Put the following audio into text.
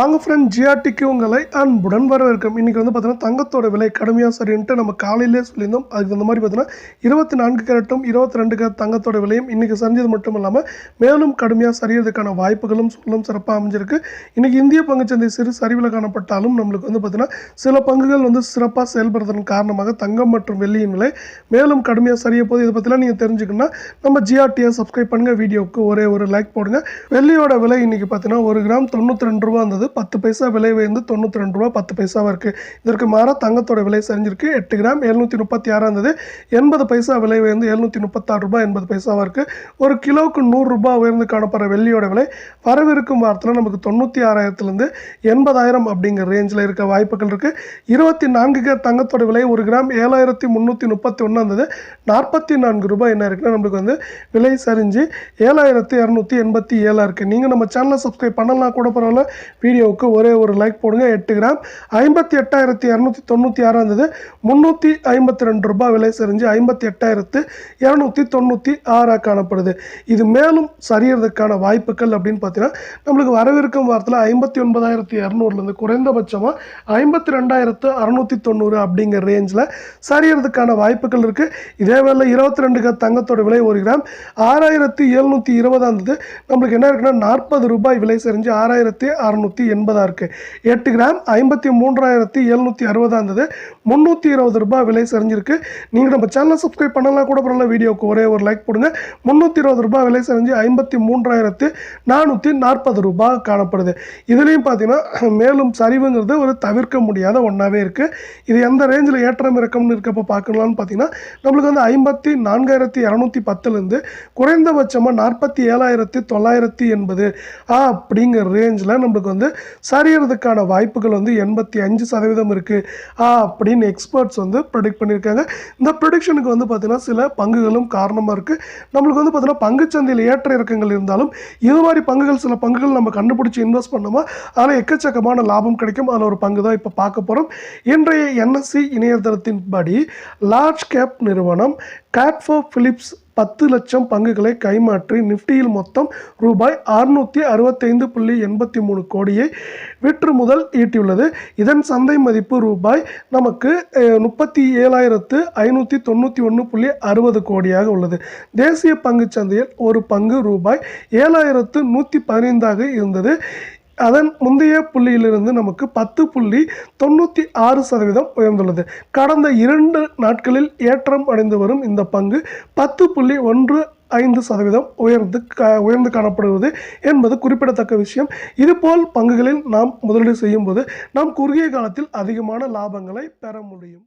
வாங்க ஃப்ரெண்ட் ஜிஆர்டிக்கு உங்களை அன்புடன் வரவேற்கும். இன்றைக்கி வந்து பார்த்தீங்கன்னா தங்கத்தோட விலை கடுமையாக சரின்ட்டு நம்ம காலையிலே சொல்லியிருந்தோம். அதுக்கு அந்த மாதிரி பார்த்தீங்கன்னா இருபத்தி நான்கு கேரட்டும் இருபத்தி ரெண்டு கேரட் தங்கத்தோட விலையும் இன்றைக்கி சரிஞ்சது மட்டும் இல்லாமல் மேலும் கடுமையாக சரியறதுக்கான வாய்ப்புகளும் சொல்லும் சிறப்பாக அமைஞ்சிருக்கு. இன்றைக்கி இந்திய பங்குச்சந்தை சிறு சரிவில் காணப்பட்டாலும் நம்மளுக்கு வந்து பார்த்தீங்கன்னா சில பங்குகள் வந்து சிறப்பாக செயல்படுறதன் காரணமாக தங்கம் மற்றும் வெள்ளியின் விலை மேலும் கடுமையாக சரிய போது. இதை பற்றிலாம் நீங்கள் தெரிஞ்சுக்கணும்னா நம்ம ஜிஆர்டியை சப்ஸ்கிரைப் பண்ணுங்கள் வீடியோவுக்கு ஒரே ஒரு லைக் போடுங்க. வெள்ளியோட விலை இன்றைக்கி பார்த்தீங்கன்னா ஒரு கிராம் தொண்ணூற்றி ரெண்டு ரூபா இருந்தது. பத்து பைசா விலை உயர்ந்து தொண்ணூற்றி ரெண்டு ரூபா பத்து பைசாவாக இருக்குது இதற்கு மாறாக தங்கத்தோட விலை சரிஞ்சிருக்கு. எட்டு கிராம் எழுநூற்றி முப்பத்தி ஆறாக இருந்தது. எண்பது பைசா விலை உயர்ந்து எழுநூற்றி முப்பத்தாறு ரூபாய் எண்பது பைசாவாக இருக்குது ஒரு கிலோவுக்கு நூறுரூபா உயர்ந்து காணப்படுற வெள்ளியோட விலை வரவிருக்கும் வாரத்தில் நமக்கு தொண்ணூற்றி ஆறாயிரத்துலேருந்து எண்பதாயிரம் அப்படிங்கிற ரேஞ்சில் இருக்க வாய்ப்புகள் இருக்குது இருபத்தி நான்கு கிராம் தங்கத்தோட விலை ஒரு கிராம் ஏழாயிரத்தி முந்நூற்றி முப்பத்தி ஒன்று இருந்தது. நாற்பத்தி நான்கு ரூபாய் என்ன இருக்குன்னா நம்மளுக்கு வந்து விலை சரிஞ்சு ஏழாயிரத்தி இரநூத்தி எண்பத்தி ஏழாக இருக்குது நீங்கள் நம்ம சேனலை சப்ஸ்கிரைப் பண்ணலாம் கூட பரவாயில்ல. வீடியோவுக்கு ஒரே ஒரு லைக் போடுங்க. எட்டு கிராம். ஐம்பத்தி எட்டாயிரத்தி இரநூத்தி தொண்ணூற்றி ஆறாக இருந்தது முந்நூற்றி ஐம்பத்தி ரெண்டு ரூபாய் விலை செறிஞ்சு ஐம்பத்தி எட்டாயிரத்து இரநூத்தி தொண்ணூற்றி ஆறாக காணப்படுது. இது மேலும் சரியறதுக்கான வாய்ப்புகள் அப்படின்னு பார்த்தீங்கன்னா நம்மளுக்கு வரவிருக்கும் வாரத்தில் ஐம்பத்தி ஒன்பதாயிரத்தி இரநூறுலேருந்து குறைந்தபட்சமாக ஐம்பத்தி ரெண்டாயிரத்து அறநூற்றி தொண்ணூறு அப்படிங்கிற ரேஞ்சில் சரியறதுக்கான வாய்ப்புகள் இருக்குது இதே வேலை இருபத்தி ரெண்டு கிராம் தங்கத்தோட விலை ஒரு கிராம். ஆறாயிரத்தி எழுநூற்றி இருபதாக இருந்தது நம்மளுக்கு என்ன இருக்குன்னா நாற்பது ரூபாய் விலை செறிஞ்சு ஆறாயிரத்தி அறநூற்றி எண்பதாக இருக்குது எட்டு கிராம் ஐம்பத்தி மூன்றாயிரத்தி எழுநூற்றி அறுபதாக இருந்தது முந்நூற்றி இருபது ரூபாய் விலை சரிஞ்சிருக்கு. நீங்கள் நம்ம சேனலை சப்ஸ்கிரைப் பண்ணலாம் கூட பரவாயில்ல வீடியோவுக்கு ஒரே ஒரு லைக் போடுங்க. முந்நூற்றி இருபது ரூபாய் விலை சரிஞ்சு ஐம்பத்தி மூன்றாயிரத்து நானூற்றி நாற்பது ரூபாய் காணப்படுது. இதுலேயும் பார்த்தீங்கன்னா மேலும் சரிவுங்கிறது ஒரு தவிர்க்க முடியாத ஒன்றாவே இருக்குது இது எந்த ரேஞ்சில் ஏற்றம் இறக்கம்னு இருக்கப்போ பார்க்கலாம்னு பார்த்தீங்கன்னா நம்மளுக்கு வந்து ஐம்பத்தி நான்காயிரத்தி இரநூத்தி பத்துலேருந்து குறைந்தபட்சமாக நாற்பத்தி ஏழாயிரத்தி தொள்ளாயிரத்தி எண்பது அப்படிங்கிற ரேஞ்சில் நம்மளுக்கு வந்து சரியறதுக்கான வாய்ப்புகள் வந்து எண்பத்தி அஞ்சு சதவீதம் இருக்குது அப்படின்னு எக்ஸ்பர்ட்ஸ் வந்து ப்ரொடிக்ட் பண்ணியிருக்காங்க. இந்த ப்ரொடிக்ஷனுக்கு வந்து பார்த்திங்கன்னா சில பங்குகளும் காரணமாக இருக்குது நம்மளுக்கு வந்து பார்த்திங்கன்னா பங்குச்சந்தையில் ஏற்ற இறக்கங்கள் இருந்தாலும் இது மாதிரி பங்குகள் சில பங்குகள் நம்ம கண்டுபிடிச்சி இன்வெஸ்ட் பண்ணோமா அதில் எக்கச்சக்கமான லாபம் கிடைக்கும். அதில் ஒரு பங்கு தான் இப்போ பார்க்க போகிறோம் இன்றைய என்எஸ்சி இணையதளத்தின்படி லார்ஜ் கேப் நிறுவனம் கேட்ஃபோ ஃபிலிப்ஸ் பத்து லட்சம் பங்குகளை கைமாற்றி நிஃப்டியில் மொத்தம் ரூபாய் அறுநூற்றி அறுபத்தைந்து புள்ளி எண்பத்தி மூணு கோடியை விற்று முதல் ஈட்டியுள்ளது. இதன் சந்தை மதிப்பு ரூபாய் நமக்கு முப்பத்தி ஏழாயிரத்து ஐநூற்றி தொண்ணூற்றி ஒன்று புள்ளி அறுபது கோடியாக உள்ளது. தேசிய பங்குச் சந்தையில் ஒரு பங்கு ரூபாய் ஏழாயிரத்து நூற்றி பதினைந்தாக இருந்தது. அதன் முந்தைய புள்ளியிலிருந்து நமக்கு பத்து புள்ளி தொண்ணூற்றி ஆறு சதவீதம் உயர்ந்துள்ளது. கடந்த இரண்டு நாட்களில் ஏற்றம் அடைந்து வரும் இந்த பங்கு பத்து புள்ளி ஒன்று ஐந்து சதவீதம் உயர்ந்து க உயர்ந்து காணப்படுவது என்பது குறிப்பிடத்தக்க விஷயம். இதுபோல் பங்குகளில் நாம் முதலீடு செய்யும்போது நாம் குறுகிய காலத்தில் அதிகமான லாபங்களை பெற முடியும்.